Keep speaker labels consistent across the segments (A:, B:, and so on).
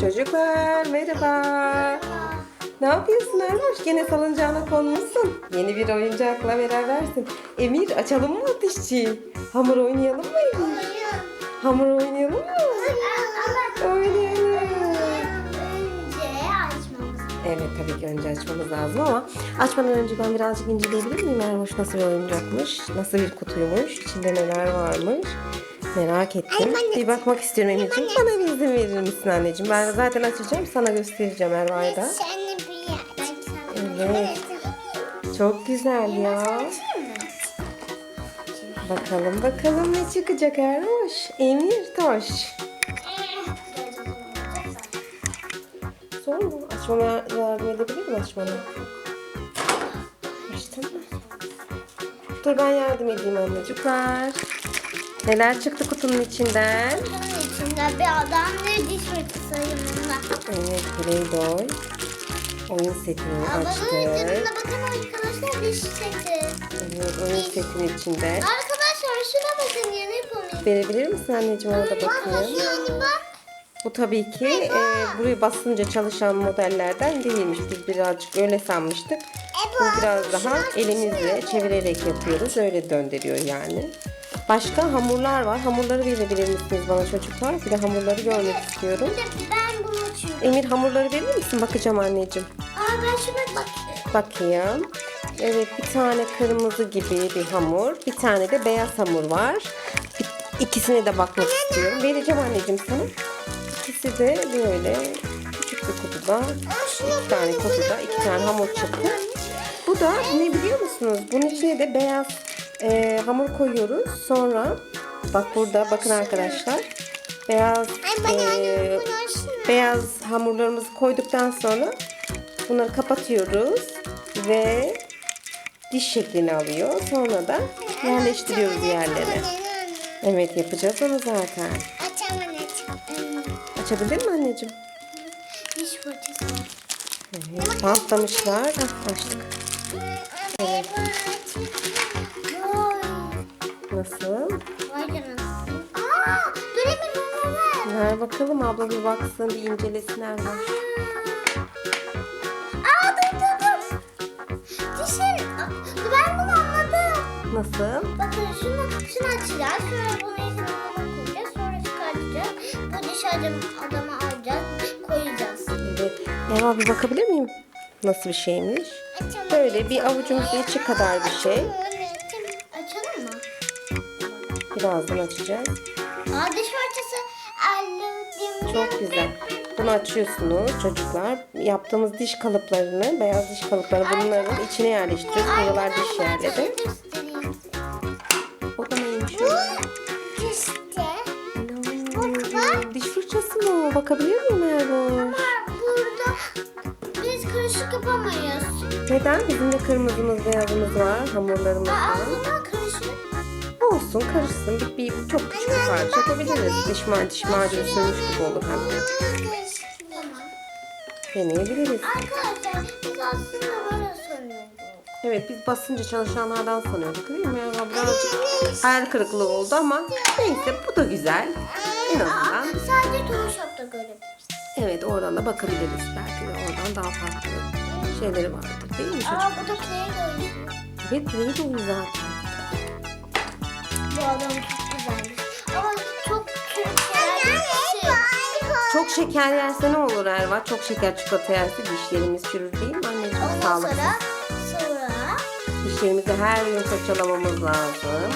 A: Çocuklar merhaba. Ne yapıyorsun Ermoş? Gene salıncağına konmuşsun. Yeni bir oyuncakla berabersin. Emir açalım mı ateşçiyi? Hamur oynayalım mı Emir? Hamur oynayalım mı? Oynayalım. Evet tabii ki önce açmamız lazım ama açmadan önce ben birazcık inceleyebilir miyim Ermoş nasıl bir oyuncakmış? Nasıl bir kutuymuş? İçinde neler varmış? Merak ettim. Bir bakmak istiyorum Emir'ciğim. Bana bir izin verir misin anneciğim? Ben zaten açacağım sana göstereceğim Erva'ya da. Evet. Çok güzel ya. Bakalım bakalım ne çıkacak Ermoş. Emir Toş. Zor mu? Açmama yardım edebilir mi açmana? Açtın mı? Dur ben yardım edeyim anneciğim. Neler çıktı kutunun içinden?
B: içinde bir adam ne diş fırçası yanında.
A: Evet, Playboy. Oyun setini
B: Babanın
A: açtık.
B: yanında bakın arkadaşlar diş seti.
A: Evet, oyun setinin içinde.
B: Arkadaşlar şuna bakın ya ne yapamıyorum.
A: Verebilir misin anneciğim orada bakayım?
B: Yani bak.
A: Bu tabii ki e, buraya basınca çalışan modellerden değilmiş. Biz birazcık öyle sanmıştık. Bu biraz daha elimizle çevirerek yapıyoruz. Öyle döndürüyor yani. Başka hamurlar var. Hamurları verebilir misiniz bana çocuklar? Bir de hamurları görmek istiyorum.
B: Bir ben bunu açıyorum.
A: Emir hamurları verir misin? Bakacağım anneciğim.
B: Aa ben şuna bak.
A: Bakayım. Evet bir tane kırmızı gibi bir hamur. Bir tane de beyaz hamur var. İkisine de bakmak istiyorum. Vereceğim anneciğim sana. İkisi de böyle küçük bir kutuda. iki tane kutuda iki tane hamur çıktı. Bu da ne biliyor musunuz? Bunun içine de beyaz e, hamur koyuyoruz. Sonra bak burada bakın arkadaşlar. Beyaz e, beyaz hamurlarımızı koyduktan sonra bunları kapatıyoruz ve diş şeklini alıyor. Sonra da yerleştiriyoruz yerlerine. Evet yapacağız onu zaten. Açabilir mi anneciğim?
B: Diş fırçası.
A: Evet, bantlamışlar. Hah, açtık.
B: Evet.
A: Nasıl?
B: Vay canına. Aa, ver.
A: Ver bakalım abla bir baksın bir incelesin Erman.
B: Aa dur dur dur. Aa, Ben bunu anladım.
A: Nasıl?
B: Bakın şunu, şunu açacağız. Sonra bunu içine koyacağız. Sonra çıkartacağız. Bu diş adam, adamı alacağız. Koyacağız.
A: Evet. Erman bir bakabilir miyim? Nasıl bir şeymiş? Böyle bir avucumuzun içi kadar bir şey.
B: Açalım mı?
A: Birazdan açacağız.
B: Aa diş fırçası.
A: Çok güzel. Bunu açıyorsunuz çocuklar. Yaptığımız diş kalıplarını, beyaz diş kalıplarını bunların içine yerleştiriyoruz. Buralar diş yerleri. O da neymiş o?
B: İşte.
A: Diş fırçası mı? Bakabiliyor muyum Erboş?
B: Burada biz karışık yapamayız.
A: Neden? Bizim de kırmızımız, beyazımız var. Hamurlarımız
B: Aa, buna karışık.
A: Olsun karışsın. Bir, bir çok küçük bir parça yapabiliriz. Diş, ma diş macunu sürmüş gibi olur hem de. Deneyebiliriz.
B: Arkadaşlar biz aslında böyle sanıyorduk.
A: Evet biz basınca çalışanlardan sanıyorduk değil mi? Ya, birazcık hayal kırıklığı oldu ama neyse bu da güzel. En azından
B: Sadece Toyshop'ta görebiliriz.
A: evet oradan da bakabiliriz. Belki de oradan daha farklı şeyleri vardır değil mi çocuk?
B: Aa bu da Playboy.
A: Evet burayı da uyuz zaten.
B: Bu adam çok güzelmiş. Ama çok Türkiye'de şey.
A: Çok şeker yerse ne olur Erva? Çok şeker çikolata yerse dişlerimiz çürür değil mi anneciğim?
B: Ondan
A: Sağlıksız.
B: sonra sonra
A: Dişlerimizi her gün fırçalamamız lazım.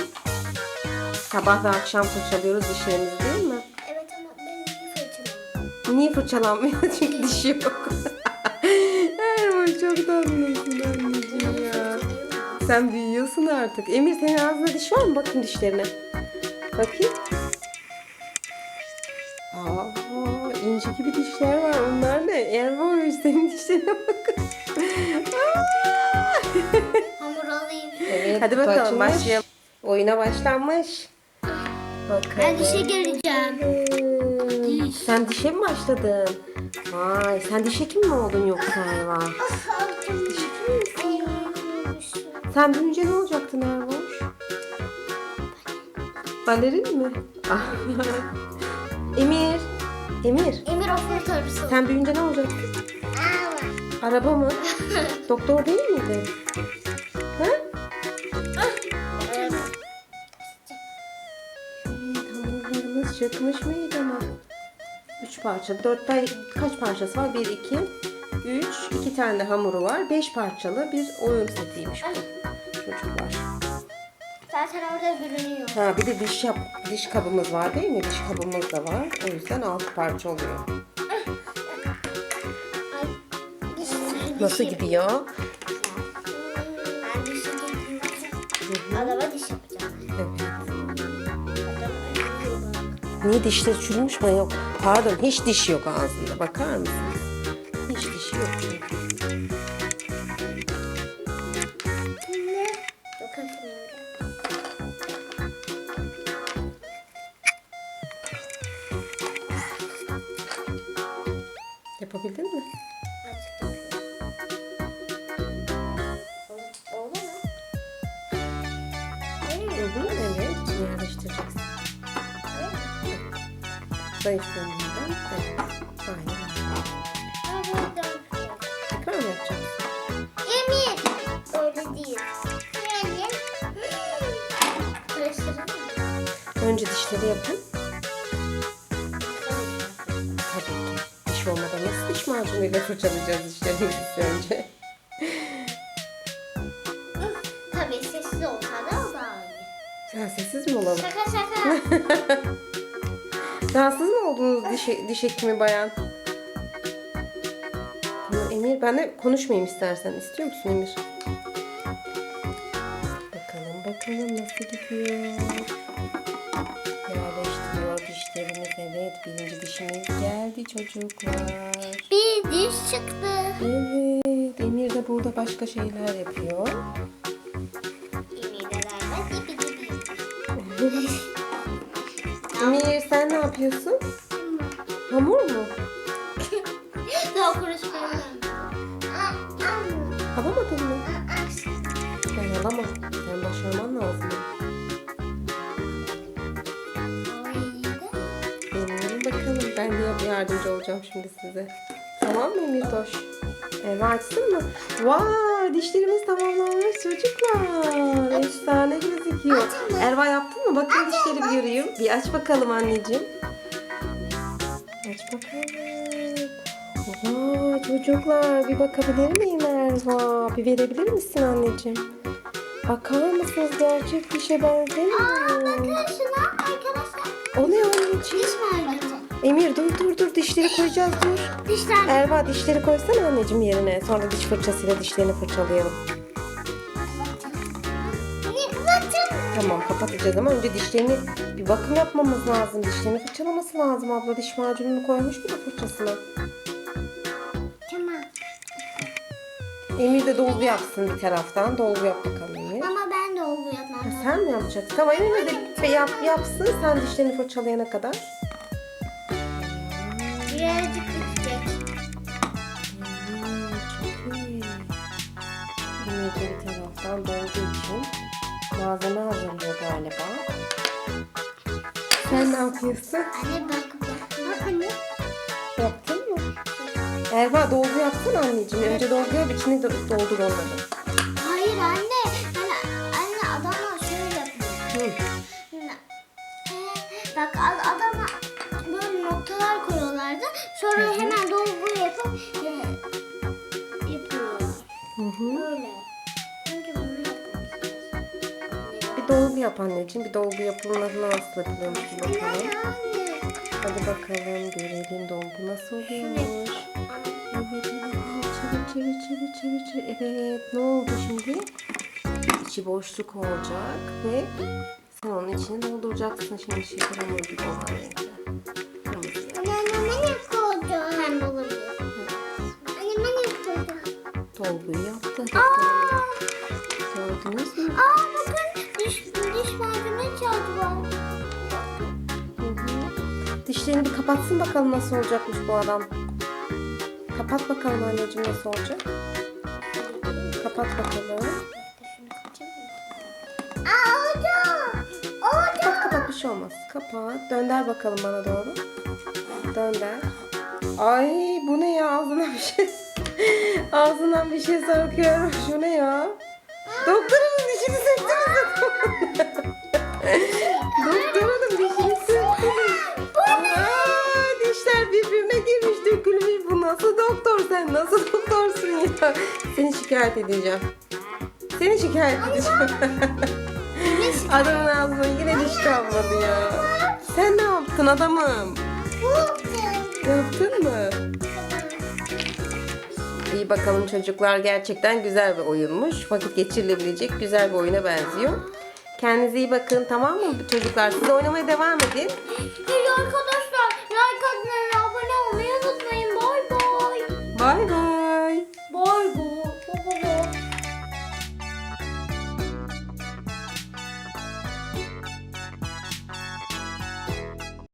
A: Sabah ve akşam fırçalıyoruz dişlerimizi değil mi?
B: evet ama benim bir fırçalam.
A: Niye fırçalanmıyor? Çünkü dişi yok. Çok tatlısın anneciğim ya. Sen büyüyorsun artık. Emir senin ağzında diş var mı? Bakayım dişlerine. Bakayım. Aa, ince gibi dişler var. Onlar ne? Erva senin dişlerine bak. Aa!
B: Hamur alayım.
C: Evet,
A: Hadi bakalım
C: açılmış.
A: başlayalım. Oyuna başlanmış. Bakalım.
B: Ben dişe geleceğim.
A: Hmm, Sen dişe mi başladın? Vay sen diş hekimi mi oldun yoksa Erva? Sen büyüyünce ne olacaktın Erva? Balerin mi? Ah. Emir Emir
B: Emir operatörüsü.
A: sen büyüyünce ne olacaksın? Araba mı? Doktor değil miydin? Ha?
B: Evet,
A: hamurlarımız çıkmış mıydı ama? Üç parça. Dört tane kaç parçası var? Bir, iki, üç. iki tane de hamuru var. Beş parçalı bir oyun setiymiş bu. Çocuklar.
B: Zaten orada görünüyor.
A: Ha bir de diş yap diş kabımız var değil mi? Diş kabımız da var. O yüzden altı parça oluyor. Nasıl gidiyor?
B: Ben dişi getirdim. Adama diş yapacağım.
A: Evet. Niye dişleri çürümüş mü? Yok. Pardon hiç diş yok ağzında. Bakar mısınız? Hiç dişi yok. Yapabildin mi? Zayıf yönünden. Evet. Aynen. Tekrar mı yapacaksın?
B: Emir. Öyle değil. Yani. Karıştıralım mı?
A: Önce dişleri yapın. Tabii ki. Diş olmadan nasıl diş macunuyla fırçalayacağız dişlerimizi önce?
B: Tabii sessiz olsa da o daha iyi.
A: Sen sessiz mi olalım?
B: Şaka şaka.
A: Rahatsız mı oldunuz diş, diş hekimi bayan? Tamam Emir ben de konuşmayayım istersen. İstiyor musun Emir? Bakalım bakalım nasıl gidiyor. Yerleştiriyor dişlerimiz. Evet birinci dişimiz geldi çocuklar.
B: Bir diş çıktı.
A: Evet Emir de burada başka şeyler yapıyor.
B: Emir de. Dibi dibi.
A: Emir sen ne yapıyorsun? Hamur mu?
B: Daha konuşmayalım.
A: Alamadın mı? Ben alamam. Sen başarman lazım. Deneyelim bakalım. Ben de yardımcı olacağım şimdi size. Tamam mı Emir Toş? Evet açtın mı? Vay dişlerimiz tamamlanmış çocuklar. Efsane gözüküyor. Erva yaptın mı? Bakın dişleri bir göreyim. Bir aç bakalım anneciğim. Aç bakalım. Vay çocuklar bir bakabilir miyim Erva? Bir verebilir misin anneciğim? Bakar mısınız gerçek dişe benzemiyor.
B: Bakın şuna arkadaşlar.
A: O ne anneciğim?
B: Diş mermeri.
A: Emir dur dur dur dişleri koyacağız dur.
B: Dişler.
A: Erva dişleri koysana anneciğim yerine. Sonra diş fırçasıyla dişlerini fırçalayalım. Tamam kapatacağız ama önce dişlerini bir bakım yapmamız lazım. Dişlerini fırçalaması lazım abla. Diş macununu koymuş mu fırçasına?
B: Tamam.
A: Emir de dolgu yapsın bir taraftan. Dolgu yap bakalım Emir.
B: Ama ben de olgu yapmam
A: Ha, sen mi yapacaksın? Tamam Emir de yap, yapsın sen dişlerini fırçalayana kadar.
B: Birazcık bitecek.
A: Hmm, çok iyi. Emir de bir taraftan dolgu için malzeme hazırlıyor galiba. Sen ne yapıyorsun?
B: Anne bak bak. Bak anne.
A: Yaptın mı? Erva dolgu yapsın anneciğim. Önce dolgu yap içini do- doldur onları.
B: Hayır anne. Anne, anne adamlar şöyle yapıyor. Ee, Bak ad- adama böyle noktalar koyuyorlardı. Sonra hemen
A: yap anneciğim. Bir dolgu yapılması nasıl yapılıyormuş bir bakalım. Hadi bakalım görelim dolgu nasıl oluyormuş. Evet, çevir, çevir, çevir, çevir, çevir. Evet, ne oldu şimdi? İçi boşluk olacak ve sen onun içini dolduracaksın şimdi şeker hamuru gibi olan renkte. Dolguyu yaptı.
B: Aa,
A: Gördünüz mü?
B: aa
A: hı. Dişlerini bir kapatsın bakalım nasıl olacakmış bu adam. Kapat bakalım anneciğim nasıl olacak. Kapat bakalım.
B: Aa oldu. Oldu.
A: Kapat kapat bir şey olmaz. Kapat. Dönder bakalım bana doğru. Dönder. Ay bu ne ya ağzından bir şey ağzından bir şey sarkıyor. Şu ne ya? Doktorun dişini söktünüz. Doktorun dişini doktor sen? Nasıl doktorsun ya? Seni şikayet edeceğim. Seni şikayet edeceğim. Adamın ağzına yine diş kalmadı ya. Sen ne yaptın adamım? Yaptın mı? İyi bakalım çocuklar gerçekten güzel bir oyunmuş. Vakit geçirilebilecek güzel bir oyuna benziyor. Kendinize iyi bakın tamam mı çocuklar? Siz oynamaya devam edin.
B: Hey arkadaşlar